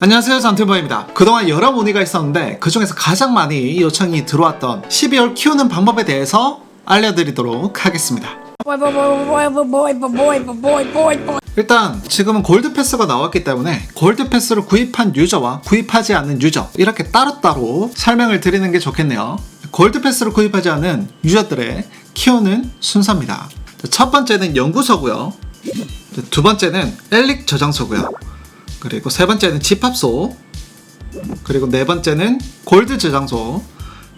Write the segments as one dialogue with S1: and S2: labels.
S1: 안녕하세요 잔트바입니다. 그동안 여러 문의가 있었는데 그 중에서 가장 많이 요청이 들어왔던 12월 키우는 방법에 대해서 알려드리도록 하겠습니다. 일단 지금은 골드 패스가 나왔기 때문에 골드 패스를 구입한 유저와 구입하지 않는 유저 이렇게 따로따로 설명을 드리는 게 좋겠네요. 골드 패스를 구입하지 않은 유저들의 키우는 순서입니다. 첫 번째는 연구소고요. 두 번째는 엘릭 저장소고요. 그리고 세 번째는 집합소. 그리고 네 번째는 골드 저장소.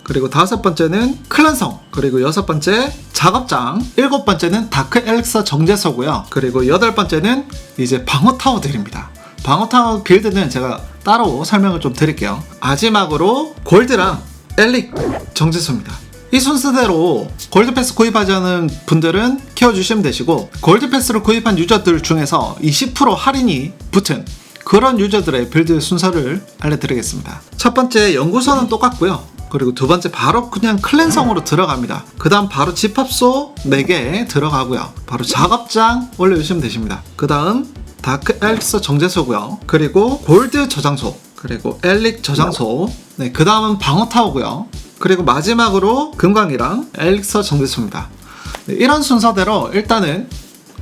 S1: 그리고 다섯 번째는 클랜성. 그리고 여섯 번째 작업장. 일곱 번째는 다크 엘릭서 정제소고요. 그리고 여덟 번째는 이제 방어 타워들입니다. 방어 타워 빌드는 제가 따로 설명을 좀 드릴게요. 마지막으로 골드랑 엘릭 정제소입니다. 이 순서대로 골드 패스 구입하지 않은 분들은 키워주시면 되시고 골드 패스를 구입한 유저들 중에서 20% 할인이 붙은 그런 유저들의 빌드 순서를 알려드리겠습니다. 첫 번째 연구소는 똑같고요. 그리고 두 번째 바로 그냥 클랜성으로 들어갑니다. 그 다음 바로 집합소 4개 들어가고요. 바로 작업장 올려주시면 되십니다. 그 다음 다크 엘릭서 정제소고요. 그리고 골드 저장소 그리고 엘릭 저장소 네, 그 다음은 방어 타워고요. 그리고 마지막으로 금광이랑 엘릭서 정제소입니다. 네, 이런 순서대로 일단은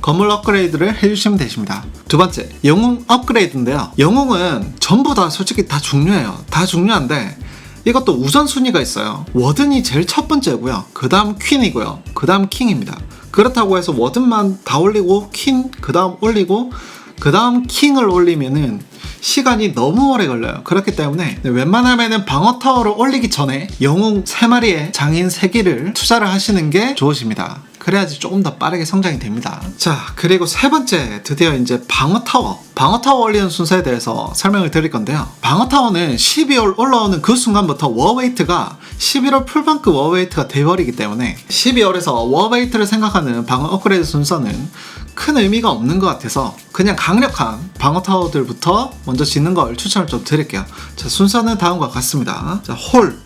S1: 건물 업그레이드를 해주시면 되십니다. 두 번째, 영웅 업그레이드인데요. 영웅은 전부 다 솔직히 다 중요해요. 다 중요한데 이것도 우선순위가 있어요. 워든이 제일 첫 번째고요. 그 다음 퀸이고요. 그 다음 킹입니다. 그렇다고 해서 워든만 다 올리고 퀸, 그 다음 올리고 그 다음 킹을 올리면은 시간이 너무 오래 걸려요. 그렇기 때문에 웬만하면은 방어 타워를 올리기 전에 영웅 3마리의 장인 3개를 투자를 하시는 게 좋으십니다. 그래야지 조금 더 빠르게 성장이 됩니다. 자, 그리고 세 번째, 드디어 이제 방어 타워. 방어 타워 올리는 순서에 대해서 설명을 드릴 건데요. 방어 타워는 12월 올라오는 그 순간부터 워웨이트가 11월 풀방크 워웨이트가 돼버리기 때문에 12월에서 워웨이트를 생각하는 방어 업그레이드 순서는 큰 의미가 없는 것 같아서 그냥 강력한 방어 타워들부터 먼저 짓는 걸 추천을 좀 드릴게요. 자, 순서는 다음과 같습니다. 자, 홀.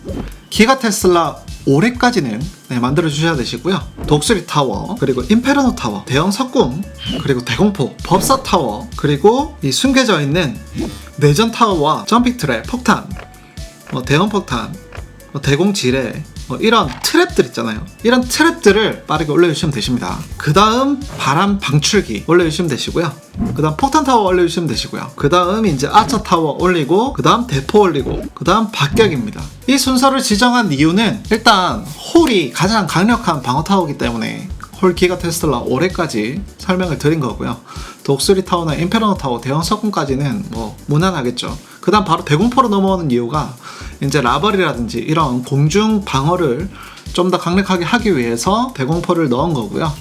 S1: 기가 테슬라 올해까지는 네, 만들어 주셔야 되시고요. 독수리 타워, 그리고 임페르노 타워, 대형 석궁, 그리고 대공포, 법사 타워, 그리고 이 숨겨져 있는 내전 타워와 점핑 트랩, 폭탄, 뭐 대형 폭탄, 뭐 대공 지뢰, 뭐 이런 트랩들 있잖아요. 이런 트랩들을 빠르게 올려주시면 되십니다. 그 다음 바람 방출기 올려주시면 되시고요. 그 다음 폭탄 타워 올려주시면 되시고요. 그 다음 이제 아처 타워 올리고, 그 다음 대포 올리고, 그 다음 박격입니다. 이 순서를 지정한 이유는 일단 홀이 가장 강력한 방어 타워이기 때문에 홀 기가 테슬라 올해까지 설명을 드린 거고요. 독수리 타워나 임페르노 타워 대형 석궁까지는 뭐 무난하겠죠. 그 다음 바로 대공포로 넘어오는 이유가 이제 라벌이라든지 이런 공중 방어를 좀 더 강력하게 하기 위해서 대공포를 넣은 거고요.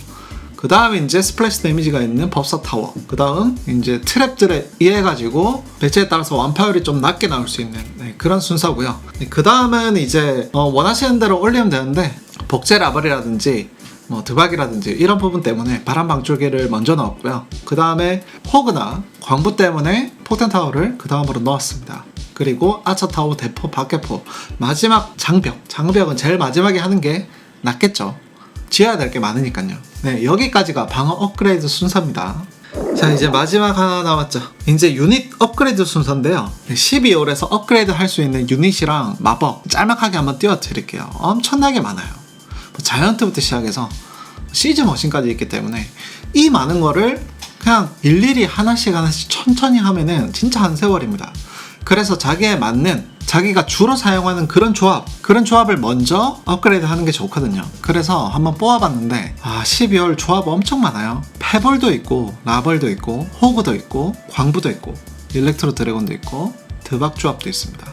S1: 그 다음에 이제 스플래시 데미지가 있는 법사 타워. 그 다음 이제 트랩들에 의해 가지고 배치에 따라서 완파율이 좀 낮게 나올 수 있는 네, 그런 순서고요. 그 다음은 이제 어, 원하시는 대로 올리면 되는데 복제 라벌이라든지 뭐 드박이라든지 이런 부분 때문에 바람 방출기를 먼저 넣었고요. 그 다음에 호그나 광부 때문에 폭탄 타워를 그 다음으로 넣었습니다. 그리고 아처 타워, 대포, 박개포 마지막 장벽. 장벽은 제일 마지막에 하는 게 낫겠죠. 지어야 될 게 많으니까요. 네, 여기까지가 방어 업그레이드 순서입니다. 자, 이제 마지막 하나 남았죠. 이제 유닛 업그레이드 순서인데요. 12월에서 업그레이드 할 수 있는 유닛이랑 마법 짤막하게 한번 띄워드릴게요. 엄청나게 많아요. 뭐 자이언트부터 시작해서 시즈 머신까지 있기 때문에 이 많은 거를 그냥 일일이 하나씩 하나씩 천천히 하면은 진짜 한 세월입니다. 그래서 자기에 맞는 자기가 주로 사용하는 그런 조합 그런 조합을 먼저 업그레이드 하는 게 좋거든요 그래서 한번 뽑아봤는데 아 12월 조합 엄청 많아요 페벌도 있고 라벌도 있고 호그도 있고 광부도 있고 일렉트로 드래곤도 있고 드박 조합도 있습니다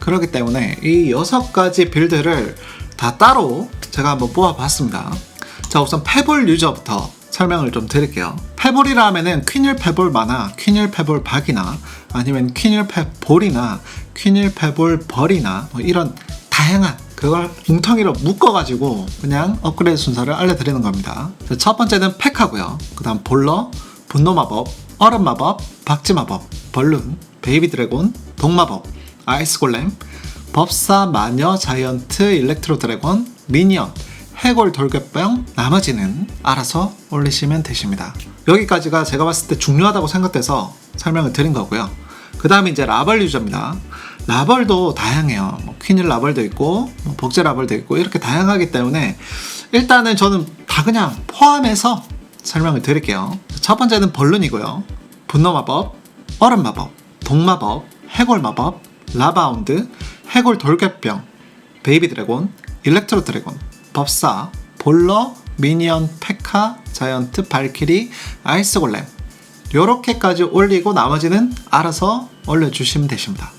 S1: 그렇기 때문에 이 여섯 가지 빌드를 다 따로 제가 한번 뽑아봤습니다 자 우선 페볼 유저부터 설명을 좀 드릴게요. 페볼이라 하면은 퀸일 페볼 마나, 퀸일 페볼 박이나 아니면 퀸일 페볼이나 퀸일 페볼 벌이나 뭐 이런 다양한 그걸 뭉텅이로 묶어가지고 그냥 업그레이드 순서를 알려드리는 겁니다. 자, 첫 번째는 팩하고요. 그 다음 볼러, 분노 마법, 얼음 마법, 박쥐 마법, 벌룬, 베이비 드래곤, 동마법, 아이스 골렘, 법사 마녀 자이언트 일렉트로 드래곤, 미니언, 해골 돌격병 나머지는 알아서 올리시면 되십니다. 여기까지가 제가 봤을 때 중요하다고 생각돼서 설명을 드린 거고요. 그 다음에 이제 라벌 유저입니다. 라벌도 다양해요. 뭐 퀸일 라벌도 있고, 뭐 복제 라벌도 있고, 이렇게 다양하기 때문에 일단은 저는 다 그냥 포함해서 설명을 드릴게요. 첫 번째는 벌룬이고요. 분노 마법, 얼음 마법, 동마법, 해골 마법, 라바운드, 해골 돌격병, 베이비 드래곤, 일렉트로 드래곤, 법사, 볼러, 미니언, 페카, 자이언트, 발키리, 아이스 골렘 요렇게까지 올리고 나머지는 알아서 올려주시면 되십니다.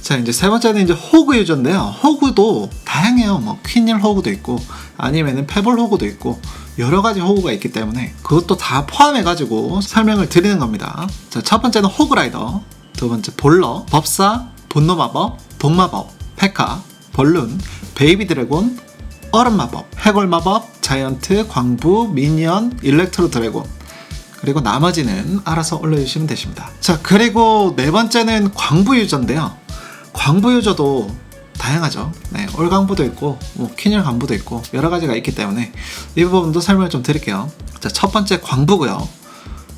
S1: 자 이제 세 번째는 이제 호그 유저인데요. 호그도 다양해요. 뭐 퀸일 호그도 있고 아니면은 페볼 호그도 있고 여러 가지 호그가 있기 때문에 그것도 다 포함해 가지고 설명을 드리는 겁니다. 자 첫 번째는 호그라이더, 두 번째 볼러, 법사, 분노 마법, 동마법, 페카, 벌룬, 베이비 드래곤, 얼음 마법, 해골 마법, 자이언트, 광부, 미니언, 일렉트로 드래곤 그리고 나머지는 알아서 올려주시면 되십니다. 자, 그리고 네 번째는 광부 유저인데요. 광부 유저도 다양하죠. 네, 올광부도 있고, 뭐, 퀸일 광부도 있고, 여러 가지가 있기 때문에 이 부분도 설명을 좀 드릴게요. 자, 첫 번째 광부고요.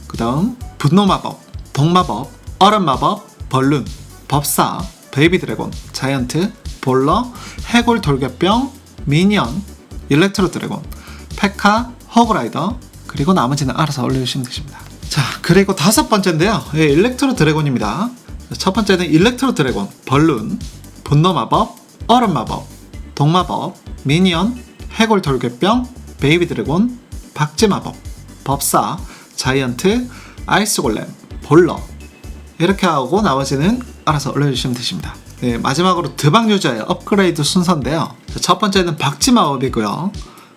S1: 그 다음, 분노 마법, 동마법, 얼음 마법, 벌룬, 법사, 베이비 드래곤, 자이언트, 볼러, 해골 돌격병, 미니언, 일렉트로 드래곤, 페카, 허그라이더, 그리고 나머지는 알아서 올려주시면 되십니다. 자, 그리고 다섯 번째인데요. 예, 일렉트로 드래곤입니다. 첫 번째는 일렉트로 드래곤, 벌룬, 분노 마법, 얼음 마법, 동마법, 미니언, 해골 돌격병, 베이비 드래곤, 박쥐 마법, 법사, 자이언트, 아이스 골렘, 볼러 이렇게 하고 나머지는 알아서 올려주시면 되십니다. 네, 마지막으로 드방 유저의 업그레이드 순서인데요. 자, 첫 번째는 박쥐 마법이고요.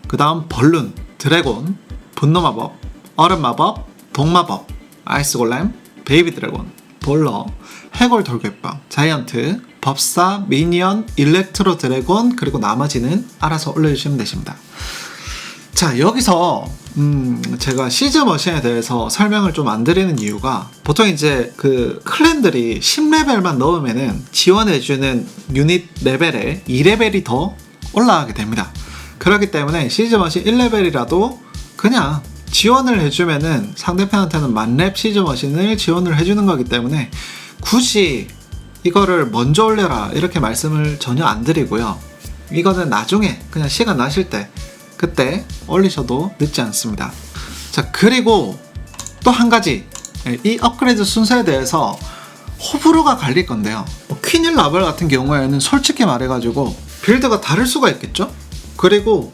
S1: 그 다음 벌룬, 드래곤, 분노 마법, 얼음 마법, 동마법, 아이스 골렘, 베이비 드래곤, 볼러, 해골 돌격방, 자이언트, 법사, 미니언, 일렉트로 드래곤 그리고 나머지는 알아서 올려주시면 되십니다. 자 여기서 음, 제가 시즈 머신에 대해서 설명을 좀 안 드리는 이유가 보통 이제 그 클랜들이 10레벨만 넣으면은 지원해주는 유닛 레벨에 2레벨이 더 올라가게 됩니다. 그렇기 때문에 시즈 머신 1레벨이라도 그냥 지원을 해주면은 상대편한테는 만렙 시즈 머신을 지원을 해주는 거기 때문에 굳이 이거를 먼저 올려라 이렇게 말씀을 전혀 안 드리고요. 이거는 나중에 그냥 시간 나실 때 그때 올리셔도 늦지 않습니다. 자 그리고 또 한 가지 예, 이 업그레이드 순서에 대해서 호불호가 갈릴 건데요. 뭐 퀸일 라벨 같은 경우에는 솔직히 말해가지고 빌드가 다를 수가 있겠죠. 그리고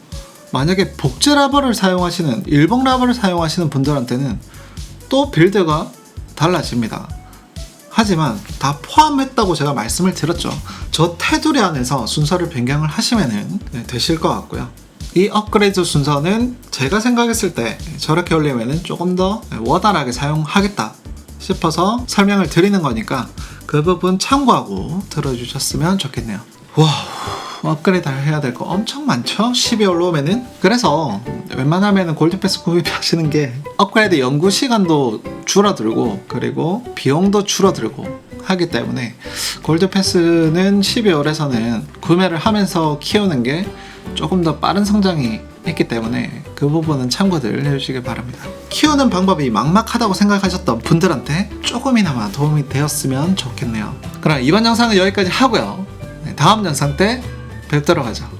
S1: 만약에 복제 라벨을 사용하시는 일봉 라벨을 사용하시는 분들한테는 또 빌드가 달라집니다. 하지만 다 포함했다고 제가 말씀을 드렸죠. 저 테두리 안에서 순서를 변경을 하시면은 네, 되실 것 같고요. 이 업그레이드 순서는 제가 생각했을 때 저렇게 올리면은 조금 더 원활하게 사용하겠다 싶어서 설명을 드리는 거니까 그 부분 참고하고 들어주셨으면 좋겠네요. 와 업그레이드 해야 될 거 엄청 많죠? 12월로 오면은 그래서 웬만하면은 골드패스 구입하시는 게 업그레이드 연구 시간도 줄어들고 그리고 비용도 줄어들고 하기 때문에 골드패스는 12월에서는 구매를 하면서 키우는 게 조금 더 빠른 성장이 있기 때문에 그 부분은 참고들 해주시길 바랍니다. 키우는 방법이 막막하다고 생각하셨던 분들한테 조금이나마 도움이 되었으면 좋겠네요. 그럼 이번 영상은 여기까지 하고요. 네, 다음 영상 때 뵙도록 하죠.